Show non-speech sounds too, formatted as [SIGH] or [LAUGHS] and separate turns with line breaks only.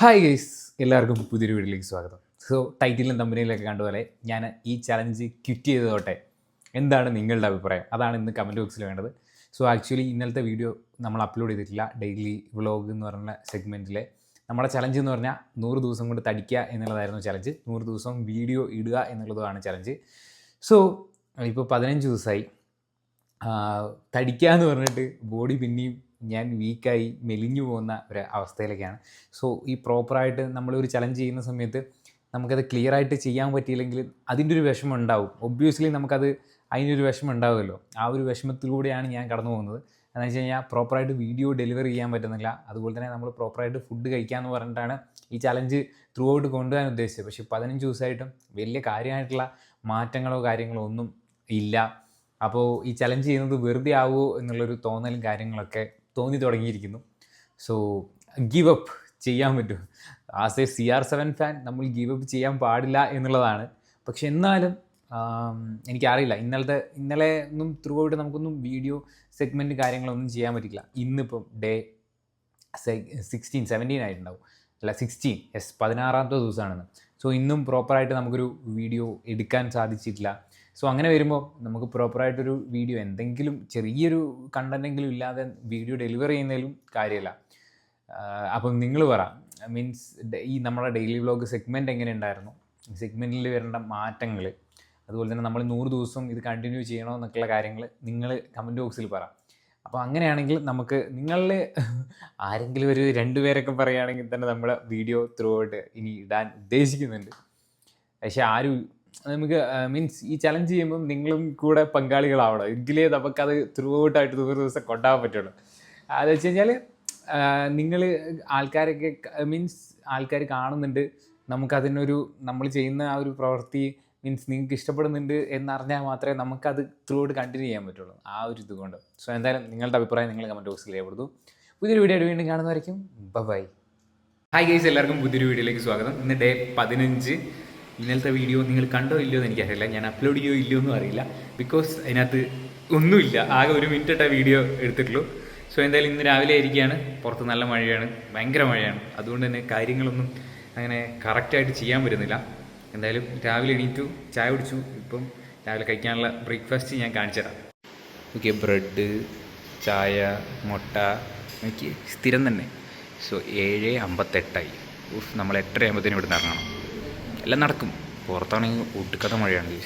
Hi guys എല്ലാവർക്കും പുതിയൊരു വീഡിയോയിലേക്ക് സ്വാഗതം. സോ ടൈറ്റിലും തമ്പനിയിലൊക്കെ കണ്ടുപോലെ ഞാൻ ഈ ചലഞ്ച് ക്വിറ്റ് ചെയ്തതോട്ടെ. എന്താണ് നിങ്ങളുടെ അഭിപ്രായം? അതാണ് ഇന്ന് കമന്റ് ബോക്സിൽ വേണ്ടത്. സോ ആക്ച്വലി ഇന്നലത്തെ വീഡിയോ നമ്മൾ അപ്ലോഡ് ചെയ്തിട്ടില്ല. ഡെയിലി വ്ളോഗ് എന്ന് പറഞ്ഞ സെഗ്മെന്റിലെ നമ്മുടെ ചലഞ്ച് എന്ന് പറഞ്ഞാൽ നൂറ് ദിവസം കൊണ്ട് തടിക്കുക എന്നുള്ളതായിരുന്നു ചലഞ്ച് നൂറ് ദിവസം വീഡിയോ ഇടുക എന്നുള്ളതുമാണ് ചലഞ്ച് സോ ഇപ്പോൾ പതിനഞ്ച് ദിവസമായി തടിക്കുക എന്ന് പറഞ്ഞിട്ട് ബോഡി പിന്നെയും ഞാൻ വീക്കായി മെലിഞ്ഞു പോകുന്ന ഒരു അവസ്ഥയിലേക്കാണ് സോ ഈ പ്രോപ്പറായിട്ട് നമ്മളൊരു ചലഞ്ച് ചെയ്യുന്ന സമയത്ത് നമുക്കത് ക്ലിയർ ആയിട്ട് ചെയ്യാൻ പറ്റിയില്ലെങ്കിൽ അതിന്റെ ഒരു വിഷമം ഉണ്ടാവും. ഒബ്വിയസ്ലി നമുക്കത് അതിനൊരു വിഷമം ഉണ്ടാവുമല്ലോ. ആ ഒരു വിഷമത്തിലൂടെയാണ് ഞാൻ കടന്നു പോകുന്നത്. എന്ന് വെച്ച് കഴിഞ്ഞാൽ പ്രോപ്പറായിട്ട് വീഡിയോ ഡെലിവറി ചെയ്യാൻ പറ്റുന്നില്ല. അതുപോലെ തന്നെ നമ്മൾ പ്രോപ്പറായിട്ട് ഫുഡ് കഴിക്കാമെന്ന് പറഞ്ഞിട്ടാണ് ഈ ചലഞ്ച് ത്രൂ ഔട്ട് കൊണ്ടുപോകാൻ ഉദ്ദേശിച്ചത്. പക്ഷേ പതിനഞ്ച് ദിവസമായിട്ടും വലിയ കാര്യമായിട്ടുള്ള മാറ്റങ്ങളോ കാര്യങ്ങളോ ഒന്നും ഇല്ല. അപ്പോൾ ഈ ചലഞ്ച് ചെയ്യുന്നത് വെറുതെ ആവുമോ എന്നുള്ളൊരു തോന്നലും കാര്യങ്ങളൊക്കെ തോന്നി തുടങ്ങിയിരിക്കുന്നു. സോ ഗീവ് അപ്പ് ചെയ്യാൻ പറ്റും. As a C R seven fan നമ്മൾ ഗീവ് അപ്പ് ചെയ്യാൻ പാടില്ല എന്നുള്ളതാണ്. പക്ഷെ എന്നാലും എനിക്കറിയില്ല. ഇന്നലത്തെ ഇന്നലെ ഒന്നും ത്രൂ ഔട്ട് നമുക്കൊന്നും വീഡിയോ സെഗ്മെന്റ് കാര്യങ്ങളൊന്നും ചെയ്യാൻ പറ്റില്ല ഇന്നിപ്പം ഡേ സിക്സ്റ്റീൻ സെവന്റീൻ ആയിട്ടുണ്ടാവും. അല്ല സിക്സ്റ്റീൻ യെസ് പതിനാറാമത്തെ ദിവസമാണെന്ന്. സോ ഇന്നും പ്രോപ്പറായിട്ട് നമുക്കൊരു വീഡിയോ എടുക്കാൻ സാധിച്ചിട്ടില്ല. സോ അങ്ങനെ വരുമ്പോൾ നമുക്ക് പ്രോപ്പറായിട്ടൊരു വീഡിയോ എന്തെങ്കിലും ചെറിയൊരു കണ്ടന്റെങ്കിലും ഇല്ലാതെ വീഡിയോ ഡെലിവർ ചെയ്യുന്നതിലും കാര്യമില്ല അപ്പം നിങ്ങൾ പറ. മീൻസ് ഈ നമ്മുടെ ഡെയിലി വ്ലോഗ് സെഗ്മെന്റ് എങ്ങനെ ഉണ്ടായിരുന്നു സെഗ്മെന്റിൽ വരേണ്ട മാറ്റങ്ങൾ അതുപോലെ തന്നെ നമ്മൾ നൂറ് ദിവസം ഇത് കണ്ടിന്യൂ ചെയ്യണോ എന്നൊക്കെയുള്ള കാര്യങ്ങൾ നിങ്ങൾ കമന്റ് ബോക്സിൽ പറ. അപ്പോൾ അങ്ങനെയാണെങ്കിൽ നമുക്ക് നിങ്ങളിൽ [LAUGHS] ആരെങ്കിലും ഒരു രണ്ടുപേരൊക്കെ പറയുകയാണെങ്കിൽ തന്നെ നമ്മുടെ വീഡിയോ ത്രൂ ഔട്ട് ഇനി ഇടാൻ ഉദ്ദേശിക്കുന്നുണ്ട്. പക്ഷേ ആരും നമുക്ക് മീൻസ് ഈ ചലഞ്ച് ചെയ്യുമ്പോൾ നിങ്ങളും കൂടെ പങ്കാളികളാവണം. എങ്കിലേ നമുക്കത് ത്രൂ ഔട്ടായിട്ട് നൂറ് ദിവസം കൊണ്ടാകാൻ പറ്റുള്ളൂ. അത് വെച്ച് കഴിഞ്ഞാൽ നിങ്ങൾ ആൾക്കാരൊക്കെ മീൻസ് ആൾക്കാർ കാണുന്നുണ്ട്. നമുക്കതിനൊരു നമ്മൾ ചെയ്യുന്ന ആ ഒരു പ്രവൃത്തി മീൻസ് നിങ്ങൾക്ക് ഇഷ്ടപ്പെടുന്നുണ്ട് എന്നറിഞ്ഞാൽ മാത്രമേ നമുക്കത് ത്രൂ ഔട്ട് കണ്ടിന്യൂ ചെയ്യാൻ പറ്റുള്ളൂ. ആ ഒരു ഇതുകൊണ്ട് സോ എന്തായാലും നിങ്ങളുടെ അഭിപ്രായം നിങ്ങൾ കമന്റ് ബോക്സിൽ രേഖപ്പെടുത്തു. പുതിയൊരു വീഡിയോ വീണ്ടും കാണുന്നതായിരിക്കും ബൈ ഹായ് ഗൈസ് എല്ലാവർക്കും പുതിയൊരു വീഡിയോയിലേക്ക് സ്വാഗതം. ഇന്ന് ഡേ പതിനഞ്ച്. ഇന്നലത്തെ വീഡിയോ നിങ്ങൾ കണ്ടോ ഇല്ലയോ എന്ന് എനിക്കറിയില്ല. ഞാൻ അപ്ലോഡ് ചെയ്യോ ഇല്ലയോ എന്നും അറിയില്ല. ബിക്കോസ് അതിനകത്ത് ഒന്നുമില്ല. ആകെ ഒരു മിനിറ്റ് ഇട്ട വീഡിയോ എടുത്തിട്ടുള്ളൂ. സോ എന്തായാലും ഇന്ന് രാവിലെ ആയിരിക്കുകയാണ്. പുറത്ത് നല്ല മഴയാണ്. ഭയങ്കര മഴയാണ്. അതുകൊണ്ട് തന്നെ കാര്യങ്ങളൊന്നും അങ്ങനെ കറക്റ്റായിട്ട് ചെയ്യാൻ പറ്റുന്നില്ല. എന്തായാലും രാവിലെ എണീറ്റു ചായ കുടിച്ചു. ഇപ്പം രാവിലെ കഴിക്കാനുള്ള ബ്രേക്ക്ഫാസ്റ്റ് ഞാൻ കാണിച്ചു തരാം. ഓക്കെ ബ്രെഡ് ചായ മുട്ട. എനിക്ക് സ്ഥിരം തന്നെ. സോ ഏഴ് അമ്പത്തെട്ടായി. നമ്മൾ എട്ടര ആകുമ്പോഴത്തേനും ഇവിടുന്ന് ഇറങ്ങണം. എല്ലാം നടക്കും പുറത്താണെങ്കിൽ ഒട്ടുക്കഥ മഴയാണ്.